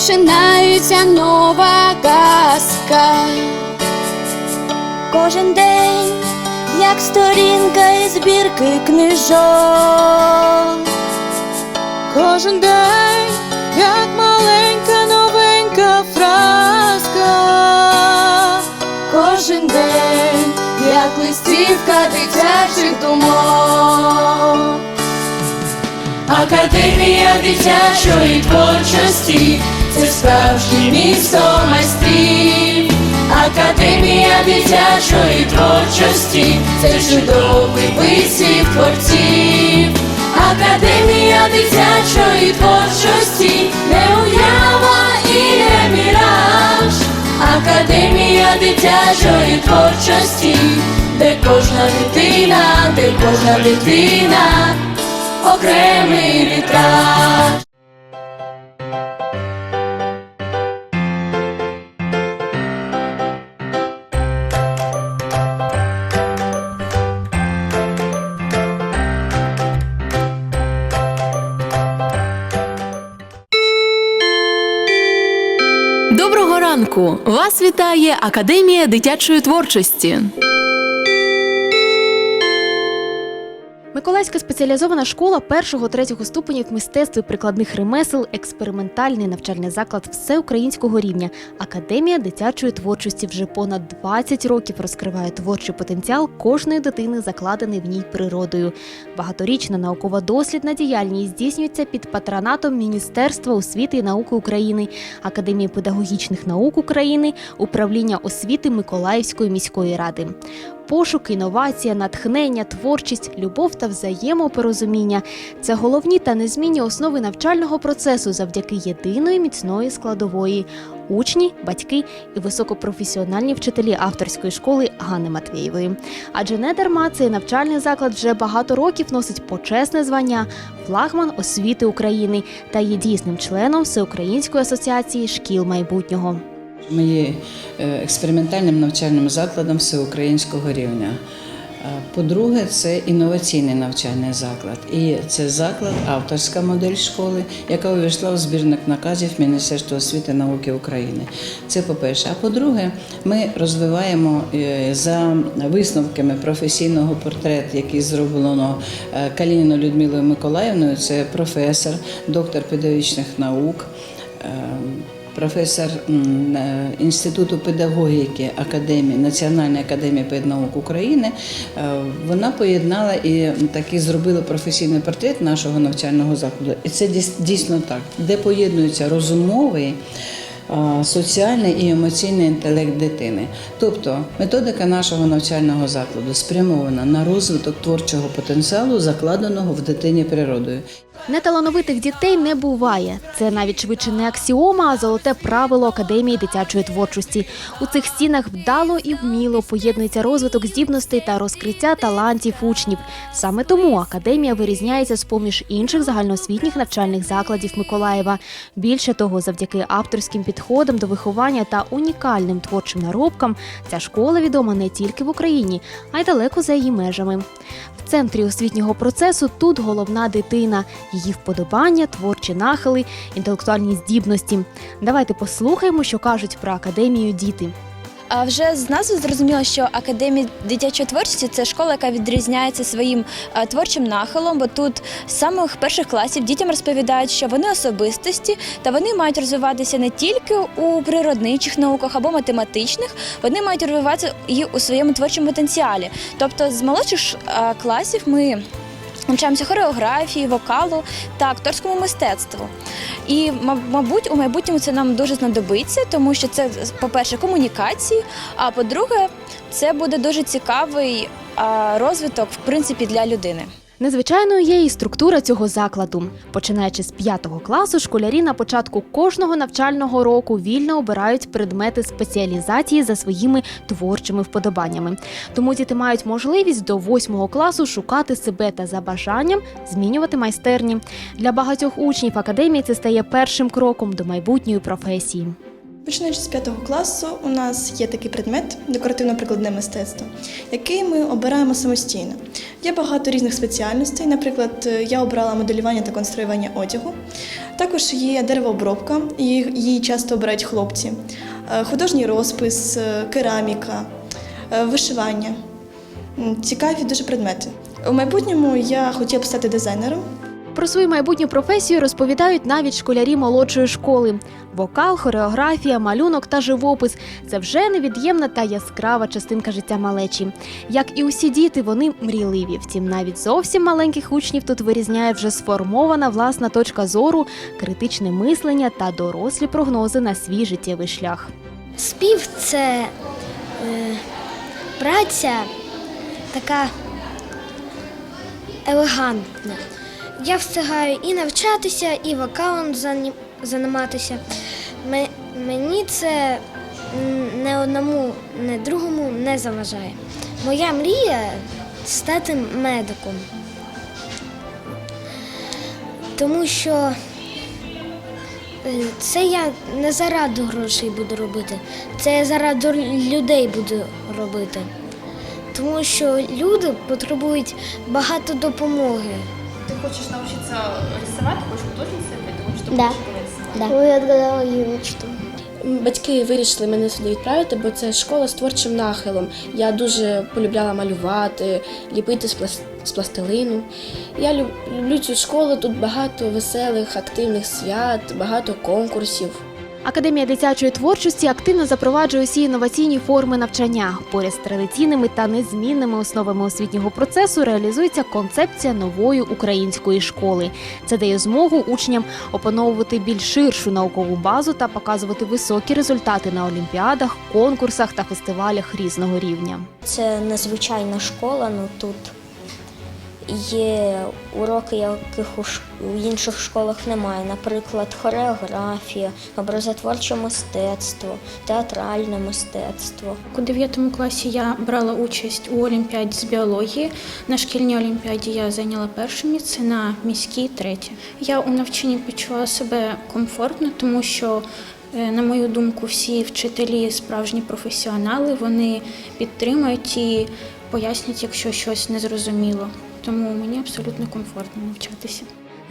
Починається нова казка. Кожен день, як сторінка із збірки книжок. Кожен день, як маленька новенька фразка. Кожен день, як листівка дитячих думок. Академія дитячої творчості справжнє місто майстрів. Академія дитячої творчості це чудовий висів творців. Академія дитячої творчості не уява і не міраж. Академія дитячої творчості, де кожна дитина, де кожна дитина окремий вітраж. Доброго ранку! Вас вітає Академія дитячої творчості. Миколаївська спеціалізована школа 1-3 ступенів мистецтв і прикладних ремесел, експериментальний навчальний заклад всеукраїнського рівня. Академія дитячої творчості вже понад 20 років розкриває творчий потенціал кожної дитини, закладений в ній природою. Багаторічна науково-дослідна діяльність здійснюється під патронатом Міністерства освіти і науки України, Академії педагогічних наук України, управління освіти Миколаївської міської ради. Пошук, інновація, натхнення, творчість, любов та взаємопорозуміння це головні та незмінні основи навчального процесу завдяки єдиної міцної складової учні, батьки і високопрофесіональні вчителі авторської школи Ганни Матвієвої. Адже не дарма цей навчальний заклад вже багато років носить почесне звання флагман освіти України та є дійсним членом Всеукраїнської асоціації шкіл майбутнього. Ми є е, експериментальним навчальним закладом всеукраїнського рівня. Е, По-друге, це інноваційний навчальний заклад. І це заклад, авторська модель школи, яка увійшла в збірник наказів Міністерства освіти і науки України. Це по-перше. А по-друге, ми розвиваємо е, за висновками професійного портрету, який зроблено Калініною Людмилою Миколаївною. Це професор, доктор педагогічних наук. Професор е, Інституту педагогіки Академії Національної академії педнаук України. Е, Вона поєднала і таки зробила професійний портрет нашого навчального закладу. І це дійс- дійсно так, де поєднуються розумовий. Е, Соціальний і емоційний інтелект дитини, тобто методика нашого навчального закладу спрямована на розвиток творчого потенціалу, закладеного в дитині природою. Неталановитих дітей не буває. Це навіть швидше не аксіома, а золоте правило Академії дитячої творчості. У цих стінах вдало і вміло поєднується розвиток здібностей та розкриття талантів учнів. Саме тому академія вирізняється з поміж інших загальноосвітніх навчальних закладів Миколаєва. Більше того, завдяки авторським підходам до виховання та унікальним творчим наробкам, ця школа відома не тільки в Україні, а й далеко за її межами. В центрі освітнього процесу тут головна дитина, її вподобання, творчі нахили, інтелектуальні здібності. Давайте послухаємо, що кажуть про академію діти. А вже з назви зрозуміло, що академія дитячої творчості це школа, яка відрізняється своїм е, творчим нахилом, бо тут з самих перших класів дітям розповідають, що вони особистості та вони мають розвиватися не тільки у природничих науках або математичних, вони мають розвиватися і у своєму творчому потенціалі. Тобто з молодших е, класів ми. Навчаємося хореографії, вокалу та акторському мистецтву. І, ма- мабуть, у майбутньому це нам дуже знадобиться, тому що це, по-перше, комунікації, а по-друге, це буде дуже цікавий розвиток, в принципі, для людини. Незвичайною є і структура цього закладу. Починаючи з п'ятого класу, школярі на початку кожного навчального року вільно обирають предмети спеціалізації за своїми творчими вподобаннями. Тому діти мають можливість до восьмого класу шукати себе та за бажанням змінювати майстерні. Для багатьох учнів академії це стає першим кроком до майбутньої професії. Починаючи з п'ятого класу, у нас є такий предмет декоративно-прикладне мистецтво, який ми обираємо самостійно. Є багато різних спеціальностей. Наприклад, е, я обрала моделювання та конструювання одягу. Також є деревообробка, її часто обирають хлопці, е, художній розпис, е, кераміка, вишивання. Цікаві дуже предмети. У майбутньому я хотіла б стати дизайнером. Про свою майбутню професію розповідають навіть школярі молодшої школи. Вокал, хореографія, малюнок та живопис це вже невід'ємна та яскрава частинка життя малечі. Як і усі діти, вони мрійливі. Втім, навіть зовсім маленьких учнів тут вирізняє вже сформована власна точка зору, критичне мислення та дорослі прогнози на свій життєвий шлях. Спів це е, праця така елегантна. Я встигаю і навчатися, і вокалом займатися. Мені це не одному, не другому не заважає. Моя мрія стати медиком. Тому що е, це я не заради грошей буду робити, це я заради людей буду робити. Тому що люди потребують багато допомоги. Ты хочешь научиться рисовать, хочешь художницей быть, ты хочешь, чтобы Да. лучше рисовать? Да. Я відгадала її мечту. Батьки вирішили мене сюди відправити, бо це школа з творчим нахилом. Я дуже полюбляла малювати, ліпити з, плас- з пластилину. Я люб- люблю цю школу, тут багато веселих, активних свят, багато конкурсів. Академія дитячої творчості активно запроваджує усі інноваційні форми навчання. Поряд з традиційними та незмінними основами освітнього процесу реалізується концепція нової української школи. Це дає змогу учням опановувати більш ширшу наукову базу та показувати високі результати на олімпіадах, конкурсах та фестивалях різного рівня. Це незвичайна школа, ну тут є уроки, яких у, ш- у інших школах немає. Наприклад, хореографія, образотворче мистецтво, театральне мистецтво. У 9 класі я брала участь у олімпіаді з біології. На шкільній олімпіаді я зайняла перше місце, на міській третє. Я у навчанні почувала себе комфортно, тому що, е, на мою думку, всі вчителі справжні професіонали, вони підтримують і пояснять, якщо щось незрозуміло. Тому мені абсолютно комфортно навчатися.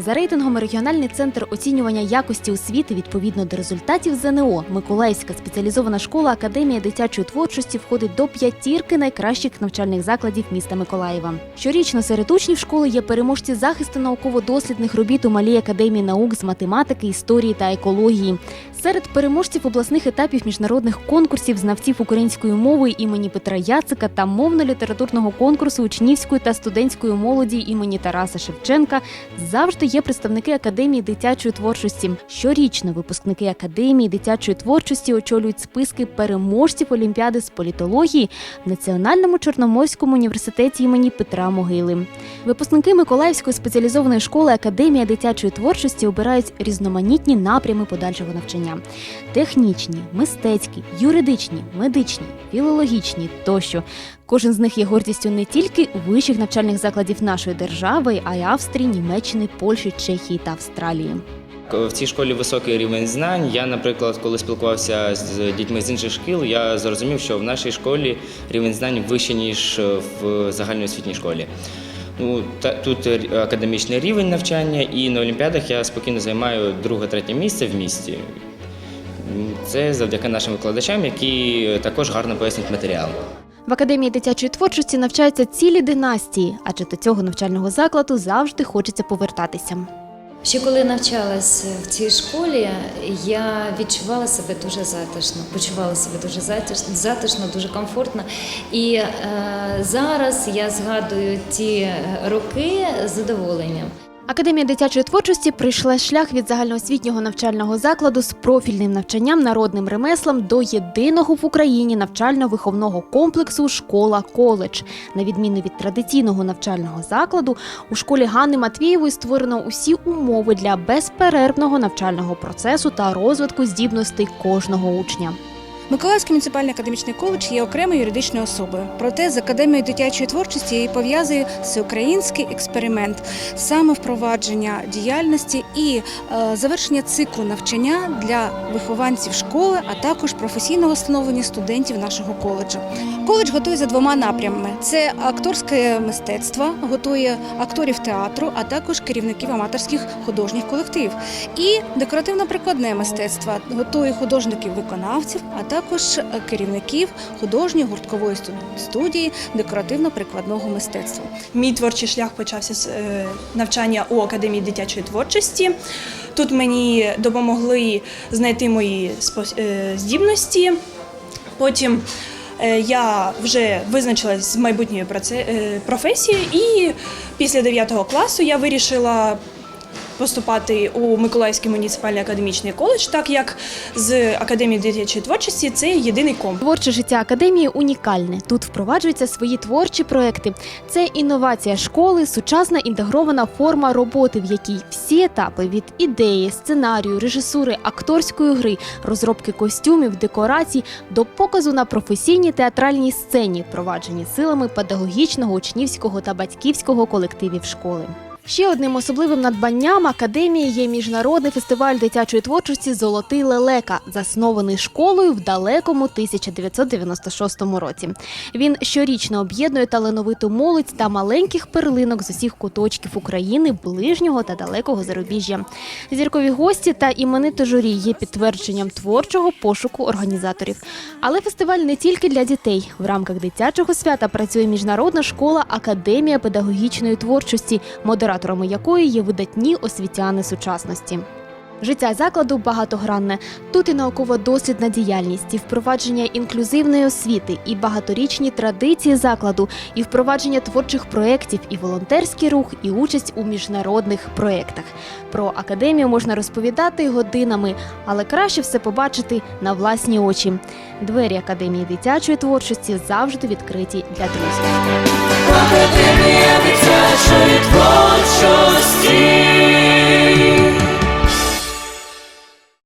За рейтингом регіональний центр оцінювання якості освіти відповідно до результатів ЗНО Миколаївська спеціалізована школа Академія дитячої творчості входить до п'ятірки найкращих навчальних закладів міста Миколаєва. Щорічно серед учнів школи є переможці захисту науково-дослідних робіт у малій академії наук з математики, історії та екології. Серед переможців обласних етапів міжнародних конкурсів знавців української мови імені Петра Яцика та мовно-літературного конкурсу учнівської та студентської молоді імені Тараса Шевченка завжди є представники Академії дитячої творчості. Щорічно випускники Академії дитячої творчості очолюють списки переможців Олімпіади з політології в Національному Чорноморському університеті імені Петра Могили. Випускники Миколаївської спеціалізованої школи Академія дитячої творчості обирають різноманітні напрями подальшого навчання: технічні, мистецькі, юридичні, медичні, філологічні тощо. Кожен з них є гордістю не тільки вищих навчальних закладів нашої держави, а й Австрії, Німеччини, Польщі, Чехії та Австралії. В цій школі високий рівень знань. Я, наприклад, коли спілкувався з дітьми з інших шкіл, я зрозумів, що в нашій школі рівень знань вищий, ніж в загальноосвітній школі. Ну, та, тут академічний рівень навчання, і на Олімпіадах я спокійно займаю друге-третє місце в місті. Це завдяки нашим викладачам, які також гарно пояснюють матеріал. В академії дитячої творчості навчаються цілі династії, адже до цього навчального закладу завжди хочеться повертатися. Ще коли навчалась в цій школі, я відчувала себе дуже затишно, почувала себе дуже затишно, затишно дуже комфортно. І е, зараз я згадую ті роки з задоволенням. Академія дитячої творчості пройшла шлях від загальноосвітнього навчального закладу з профільним навчанням народним ремеслам до єдиного в Україні навчально-виховного комплексу школа коледж. На відміну від традиційного навчального закладу, у школі Ганни Матвієвої створено усі умови для безперервного навчального процесу та розвитку здібностей кожного учня. Миколаївський муніципальний академічний коледж є окремою юридичною особою. Проте з академією дитячої творчості її пов'язує всеукраїнський експеримент, саме впровадження діяльності і е, завершення циклу навчання для вихованців школи, а також професійного становлення студентів нашого коледжу. Коледж готує за двома напрямами: це акторське мистецтво, готує акторів театру, а також керівників аматорських художніх колективів. І декоративно-прикладне мистецтво готує художників-виконавців, а також е, керівників художньої гурткової студії декоративно-прикладного мистецтва. Мій творчий шлях почався з е, навчання у академії дитячої творчості. Тут мені допомогли знайти мої е, здібності. Потім я вже визначилась з майбутньою професією, і після 9 класу я вирішила поступати у Миколаївський муніципальний академічний коледж, так як з академії дитячої творчості це єдиний комп. Творче життя академії унікальне. Тут впроваджуються свої творчі проекти. Це інновація школи, сучасна інтегрована форма роботи, в якій всі етапи від ідеї, сценарію, режисури, акторської гри, розробки костюмів, декорацій до показу на професійній театральній сцені, впроваджені силами педагогічного, учнівського та батьківського колективів школи. Ще одним особливим надбанням академії є міжнародний фестиваль дитячої творчості Золотий лелека, заснований школою в далекому 1996 році. Він щорічно об'єднує талановиту молодь та маленьких перлинок з усіх куточків України, ближнього та далекого зарубіжжя. Зіркові гості та імените журі є підтвердженням творчого пошуку організаторів. Але фестиваль не тільки для дітей. В рамках дитячого свята працює міжнародна школа Академія педагогічної творчості, модераторами якої є видатні освітяни сучасності. Життя закладу багатогранне. Тут і науково-дослідна діяльність, і впровадження інклюзивної освіти, і багаторічні традиції закладу, і впровадження творчих проєктів, і волонтерський рух, і участь у міжнародних проєктах. Про академію можна розповідати годинами, але краще все побачити на власні очі. Двері академії дитячої творчості завжди відкриті для друзів. Академія дитячої творчості